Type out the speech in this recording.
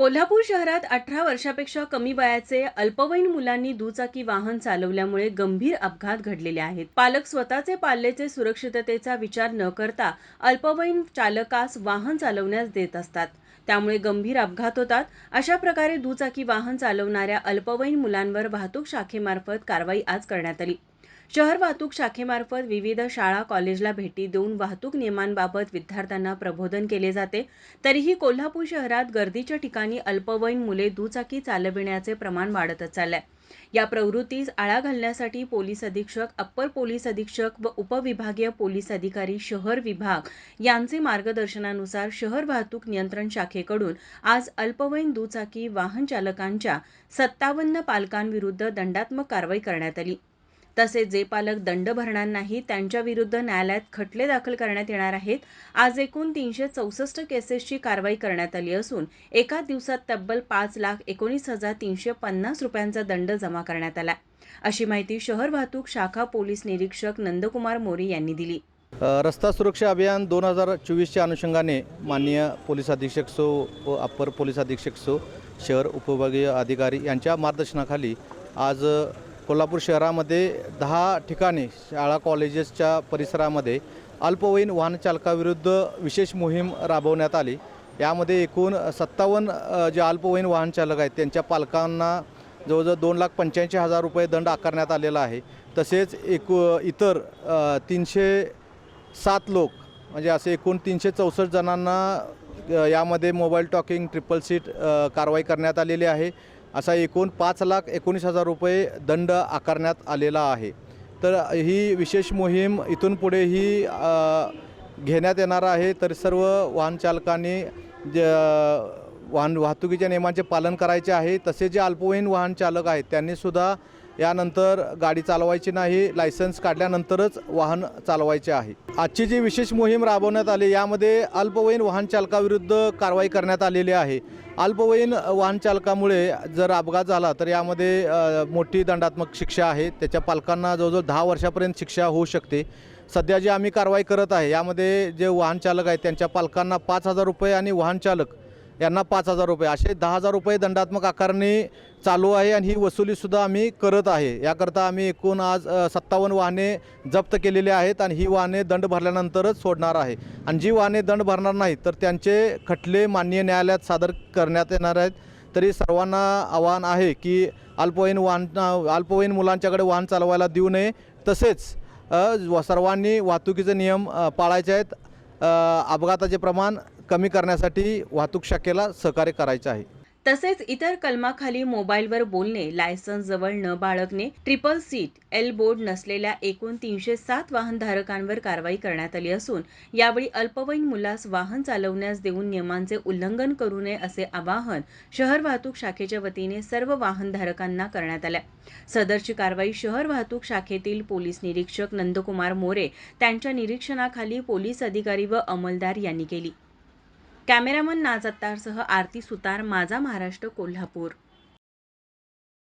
कोल्हापूर शहरात अठरा वर्षापेक्षा कमी वयाचे अल्पवयीन मुलांनी दुचाकी वाहन चालवल्यामुळे गंभीर अपघात घडलेले आहेत. पालक स्वतःचे पाल्याचे सुरक्षिततेचा विचार न करता अल्पवयीन चालकास वाहन चालवण्यास देत असतात. त्यामुळे गंभीर अपघात होतात. अशा प्रकारे दुचाकी वाहन चालवणाऱ्या अल्पवयीन मुलांवर वाहतूक शाखेमार्फत कारवाई आज करण्यात आली. शहर वाहतूक शाखेमार्फत विविध शाळा कॉलेजला भेटी देऊन वाहतूक नियमांबाबत विद्यार्थ्यांना प्रबोधन केले जाते. तरीही कोल्हापूर शहरात गर्दीच्या ठिकाणी अल्पवयीन मुले दुचाकी चालविण्याचे प्रमाण वाढतच चाललंय. या प्रवृत्तीस आळा घालण्यासाठी पोलीस अधीक्षक अप्पर पोलीस अधीक्षक व उपविभागीय पोलीस अधिकारी शहर विभाग यांचे मार्गदर्शनानुसार शहर वाहतूक नियंत्रण शाखेकडून आज अल्पवयीन दुचाकी वाहन चालकांच्या सत्तावन्न पालकांविरुद्ध दंडात्मक कारवाई करण्यात आली. तसेच जे पालक दंड भरणार नाही त्यांच्या विरुद्ध न्यायालयात खटले दाखल करण्यात येणार आहेत. आज एकूण तीनशे चौसष्ट केसेसची कारवाई करण्यात आली असून एका दिवसात तब्बल पाच लाख एकोणीस हजार तीनशे पन्नास रुपयांचा दंड जमा करण्यात आला. अशी माहिती शहर वाहतूक शाखा पोलीस निरीक्षक नंदकुमार मोरे यांनी दिली. रस्ता सुरक्षा अभियान दोन हजार चोवीसच्या अनुषंगाने माननीय पोलीस अधीक्षक सो व अप्पर पोलीस अधीक्षक सो शहर उपविभागीय अधिकारी यांच्या मार्गदर्शनाखाली आज कोल्हापूर शहरामध्ये दहा ठिकाणी शाळा कॉलेजेसच्या परिसरामध्ये अल्पवयीन वाहनचालकाविरुद्ध विशेष मोहीम राबवण्यात आली. यामध्ये एकूण सत्तावन्न जे अल्पवयीन वाहनचालक आहेत त्यांच्या पालकांना जवळजवळ दोन लाख पंच्याऐंशी हजार रुपये दंड आकारण्यात आलेला आहे. तसेच एकू इतर तीनशे सात लोक म्हणजे असे एकूण तीनशे चौसष्ट जणांना यामध्ये मोबाईल टॉकिंग ट्रिपल सीट कारवाई करण्यात आलेली आहे. असा एकूण पाच लाख एकोणीस हजार रुपये दंड आकारण्यात आलेला आहे. तर ही विशेष मोहीम इथून पुढेही घेण्यात येणार आहे. तर सर्व वाहनचालकांनी ज वाहन वाहतुकीच्या नियमांचे पालन करायचे आहे. तसे जे अल्पवयीन वाहन चालक आहेत त्यांनीसुद्धा यानंतर गाडी चालवायची नाही लायसन्स काढल्यानंतरच वाहन चालवायचे आहे. आजची जी विशेष मोहीम राबवण्यात आली यामध्ये अल्पवयीन वाहन चालकाविरुद्ध कारवाई करण्यात आलेली आहे. अल्पवयीन वाहन चालकामुळे जर अपघात झाला तर यामध्ये मोठी दंडात्मक शिक्षा आहे. त्याच्या पालकांना जवळजवळ दहा वर्षापर्यंत शिक्षा होऊ शकते. सध्या जी आम्ही कारवाई करत आहे यामध्ये जे वाहन चालक आहेत त्यांच्या पालकांना पाच हजार रुपये आणि वाहन चालक यांना पाच हजार रुपये. असे दहा हजार रुपये दंडात्मक आकारणी चालू आहे आणि ही वसुलीसुद्धा आम्ही करत आहे. याकरता आम्ही एकूण आज सत्तावन्न वाहने जप्त केलेली आहेत आणि ही वाहने दंड भरल्यानंतरच सोडणार आहे. आणि जी वाहने दंड भरणार नाहीत तर त्यांचे खटले माननीय न्यायालयात सादर करण्यात येणार आहेत. तरी सर्वांना आव्हान आहे की अल्पवयीन वाहन अल्पवयीन मुलांच्याकडे वाहन चालवायला देऊ नये. तसेच सर्वांनी वाहतुकीचे नियम पाळायचे आहेत. अपघाताचे प्रमाण कमी करण्यासाठी वाहतूक शाखेला सहकार्य करायचे आहे. तसेच इतर कलमाखाली मोबाईलवर बोलणे लायसन्स जवळ न बाळगणे ट्रिपल सीट एल बोर्ड नसलेल्या एकूण तीनशे सात वाहनधारकांवर कारवाई करण्यात आली असून यावेळी अल्पवयीन मुलास वाहन चालवण्यास देऊन नियमांचे उल्लंघन करू नये असे आवाहन शहर वाहतूक शाखेच्या वतीने सर्व वाहनधारकांना करण्यात आले. सदरची कारवाई शहर वाहतूक शाखेतील पोलीस निरीक्षक नंदकुमार मोरे त्यांच्या निरीक्षणाखाली पोलीस अधिकारी व अंमलदार यांनी केली. कॅमेरामन नाज आरती सुतार माझा महाराष्ट्र कोल्हापूर.